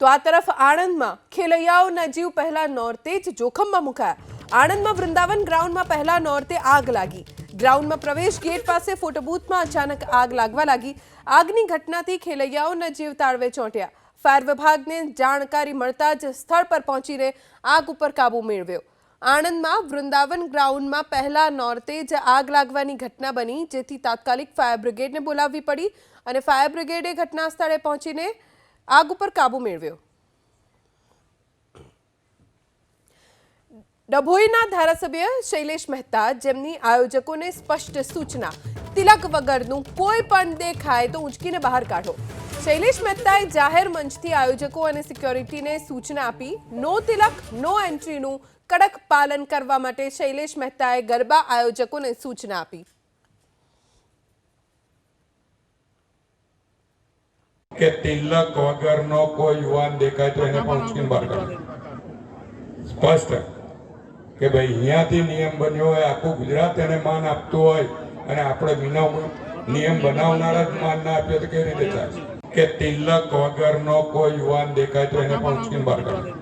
તો આ તરફ આણંદમાં ખેલૈયાઓના જીવ પહેલા નોરતે જ જોખમમાં મુકાયા. આણંદમાં વૃંદાવન ગ્રાઉન્ડમાં પહેલા નોરતે આગ લાગી. ગ્રાઉન્ડમાં પ્રવેશ ગેટ પાસે ફોટોબૂથમાં અચાનક આગ લાગવા લાગી. આગની ઘટનાથી ખેલૈયાઓના જીવ તાળવે ચોંટ્યા. ફાયર વિભાગને જાણકારી મળતા જ સ્થળ પર પહોંચીને આગ ઉપર કાબૂ મેળવ્યો. આણંદમાં વૃંદાવન ગ્રાઉન્ડમાં પહેલા નોરતે જ આગ લાગવાની ઘટના બની, જેથી તાત્કાલિક ફાયર બ્રિગેડને બોલાવવી પડી અને ફાયર બ્રિગેડે ઘટના સ્થળે પહોંચીને આગ ઉપર કાબૂ મેળવ્યો. ડભોઈના ધારાસભ્ય શૈલેષ મહેતા જેમની આયોજકોને સ્પષ્ટ સૂચના, તિલક વગરનું કોઈ પણ દેખાય તો ઉંચકીને બહાર કાઢો. શૈલેષ મહેતાએ જાહેર મંચથી આયોજકો અને સિક્યોરિટીને સૂચના આપી, નો તિલક, નો એન્ટ્રીનું કડક પાલન કરવા માટે શૈલેષ મહેતાએ ગરબા આયોજકોને સૂચના આપી. કે તિલક વગરનો કોઈ યુવાન દેખાય તો એને પણ ઉચકીને બહાર કાઢો. સ્પષ્ટ કે ભાઈ, અહીંયાથી નિયમ બન્યો હોય, આખું ગુજરાત એને માન આપતું હોય અને આપણે વિના નિયમ બનાવનારા જ માન ના આપીએ તો કેવી રીતે થાય? કે તિલક વગરનો કોઈ યુવાન દેખાય તો એને પણ ઉચકીને બહાર કાઢો.